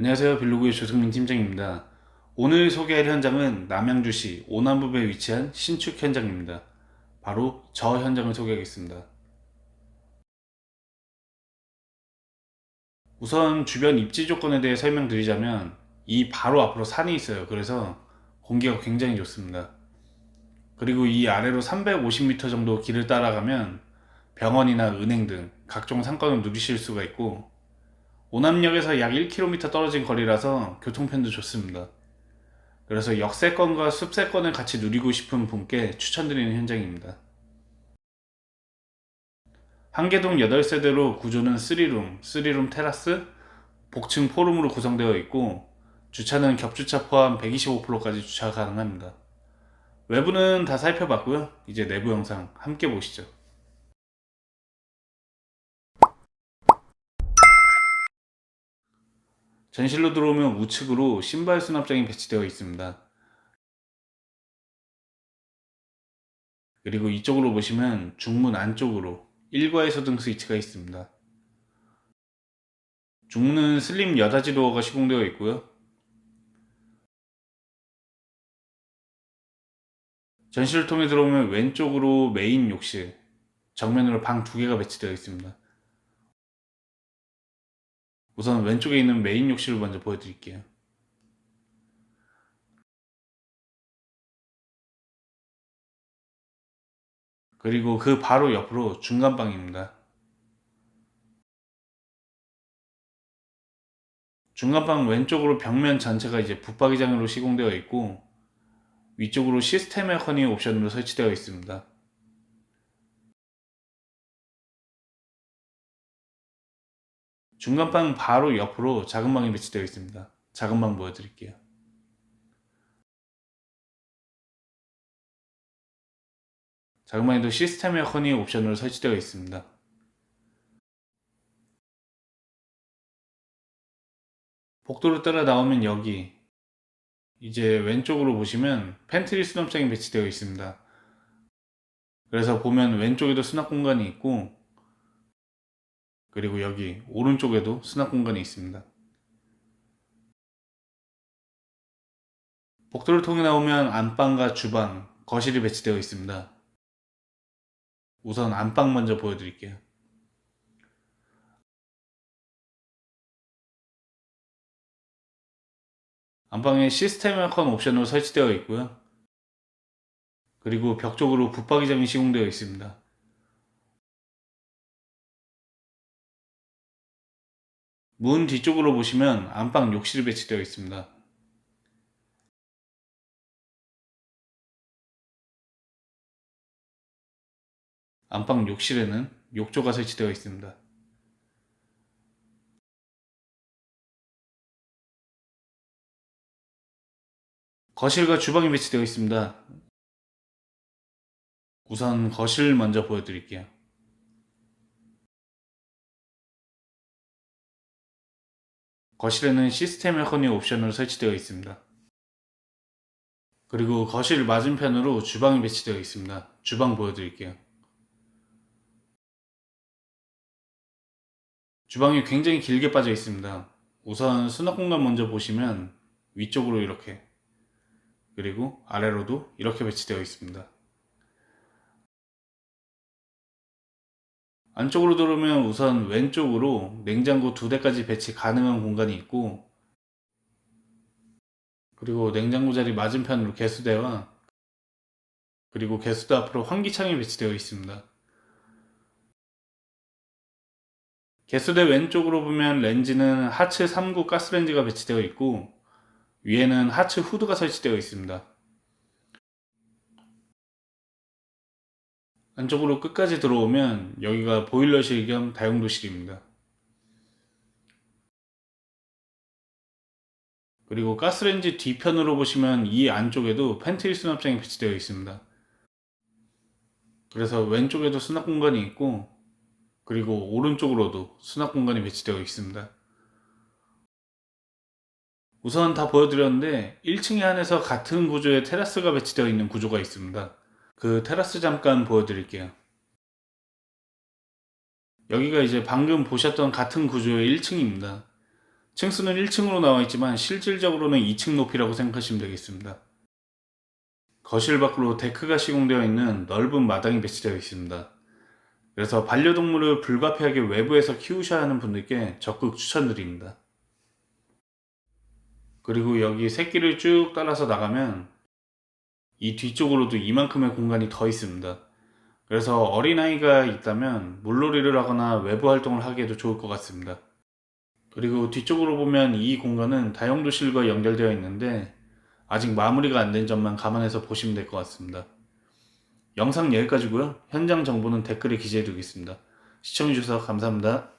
안녕하세요. 빌로그의 조승민 팀장입니다. 오늘 소개할 현장은 남양주시 오남부에 위치한 신축 현장입니다. 바로 저 현장을 소개하겠습니다. 우선 주변 입지 조건에 대해 설명드리자면 이 바로 앞으로 산이 있어요. 그래서 공기가 굉장히 좋습니다. 그리고 이 아래로 350m 정도 길을 따라가면 병원이나 은행 등 각종 상권을 누리실 수가 있고 오남역에서 약 1km 떨어진 거리라서 교통편도 좋습니다. 그래서 역세권과 숲세권을 같이 누리고 싶은 분께 추천드리는 현장입니다. 한계동 8세대로 구조는 3룸, 3룸 테라스, 복층 포룸으로 구성되어 있고 주차는 겹주차 포함 125%까지 주차 가능합니다. 외부는 다 살펴봤고요. 이제 내부 영상 함께 보시죠. 전실로 들어오면 우측으로 신발 수납장이 배치되어 있습니다. 그리고 이쪽으로 보시면 중문 안쪽으로 일과에서 등 스위치가 있습니다. 중문은 슬림 여닫이 도어가 시공되어 있고요. 전실을 통해 들어오면 왼쪽으로 메인 욕실, 정면으로 방 두 개가 배치되어 있습니다. 우선 왼쪽에 있는 메인 욕실을 먼저 보여드릴게요. 그리고 그 바로 옆으로 중간방입니다. 중간방 왼쪽으로 벽면 전체가 이제 붙박이장으로 시공되어 있고 위쪽으로 시스템 에어컨이 옵션으로 설치되어 있습니다. 중간방 바로 옆으로 작은 방이 배치되어 있습니다. 작은 방 보여드릴게요. 작은 방에도 시스템 에어컨이 옵션으로 설치되어 있습니다. 복도로 따라 나오면 여기 이제 왼쪽으로 보시면 팬트리 수납장이 배치되어 있습니다. 그래서 보면 왼쪽에도 수납 공간이 있고 그리고 여기 오른쪽에도 수납 공간이 있습니다. 복도를 통해 나오면 안방과 주방, 거실이 배치되어 있습니다. 우선 안방 먼저 보여드릴게요. 안방에 시스템 에어컨 옵션으로 설치되어 있고요. 그리고 벽 쪽으로 붙박이장이 시공되어 있습니다. 문 뒤쪽으로 보시면 안방 욕실이 배치되어 있습니다. 안방 욕실에는 욕조가 설치되어 있습니다. 거실과 주방이 배치되어 있습니다. 우선 거실 먼저 보여드릴게요. 거실에는 시스템 에어컨이 옵션으로 설치되어 있습니다. 그리고 거실 맞은편으로 주방이 배치되어 있습니다. 주방 보여드릴게요. 주방이 굉장히 길게 빠져 있습니다. 우선 수납 공간 먼저 보시면 위쪽으로 이렇게 그리고 아래로도 이렇게 배치되어 있습니다. 안쪽으로 들어오면 우선 왼쪽으로 냉장고 두 대까지 배치 가능한 공간이 있고 그리고 냉장고 자리 맞은편으로 개수대와 그리고 개수대 앞으로 환기창이 배치되어 있습니다. 개수대 왼쪽으로 보면 렌즈는 하츠 3구 가스렌지가 배치되어 있고 위에는 하츠 후드가 설치되어 있습니다. 안쪽으로 끝까지 들어오면 여기가 보일러실 겸 다용도실입니다. 그리고 가스레인지 뒤편으로 보시면 이 안쪽에도 팬트리 수납장이 배치되어 있습니다. 그래서 왼쪽에도 수납 공간이 있고 그리고 오른쪽으로도 수납 공간이 배치되어 있습니다. 우선 다 보여드렸는데 1층에 한해서 같은 구조의 테라스가 배치되어 있는 구조가 있습니다. 그 테라스 잠깐 보여드릴게요. 여기가 이제 방금 보셨던 같은 구조의 1층입니다. 층수는 1층으로 나와 있지만 실질적으로는 2층 높이라고 생각하시면 되겠습니다. 거실 밖으로 데크가 시공되어 있는 넓은 마당이 배치되어 있습니다. 그래서 반려동물을 불가피하게 외부에서 키우셔야 하는 분들께 적극 추천드립니다. 그리고 여기 새끼를 쭉 따라서 나가면 이 뒤쪽으로도 이만큼의 공간이 더 있습니다. 그래서 어린아이가 있다면 물놀이를 하거나 외부 활동을 하기에도 좋을 것 같습니다. 그리고 뒤쪽으로 보면 이 공간은 다용도실과 연결되어 있는데 아직 마무리가 안 된 점만 감안해서 보시면 될 것 같습니다. 영상 여기까지고요. 현장 정보는 댓글에 기재해 두겠습니다. 시청해주셔서 감사합니다.